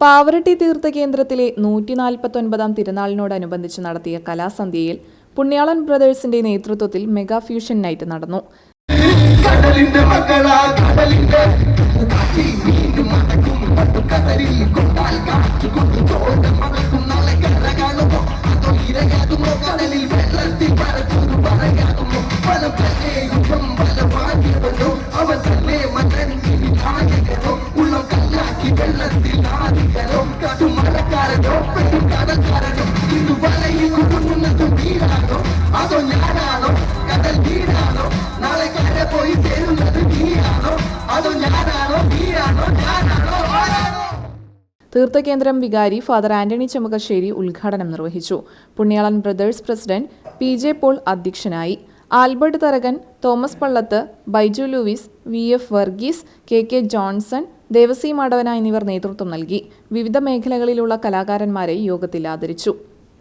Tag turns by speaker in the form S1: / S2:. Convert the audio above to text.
S1: പാവറട്ടി തീർത്ഥ കേന്ദ്രത്തിലെ നൂറ്റി നാൽപ്പത്തൊൻപതാം തിരുനാളിനോടനുബന്ധിച്ച് നടത്തിയ കലാസന്ധ്യയിൽ പുണ്യാളൻ ബ്രദേഴ്സിന്റെ നേതൃത്വത്തിൽ മെഗാ ഫ്യൂഷൻ നൈറ്റ് നടന്നു.
S2: ഞാനാണോ കടൽ കര പോയി
S1: തീർത്ഥകേന്ദ്രം വികാരി ഫാദർ ആന്റണി ചെമ്മകശ്ശേരി ഉദ്ഘാടനം നിർവഹിച്ചു. Punyalan brothers president P J Paul അധ്യക്ഷനായി. Albert Tharakan Thomas Pallath Baiju Louis V F Varghese K K Johnson Devassy Madavana എന്നിവർ നേതൃത്വം നൽകി. വിവിധ മേഖലകളിലുള്ള കലാകാരന്മാരെ യോഗത്തിൽ ആദരിച്ചു.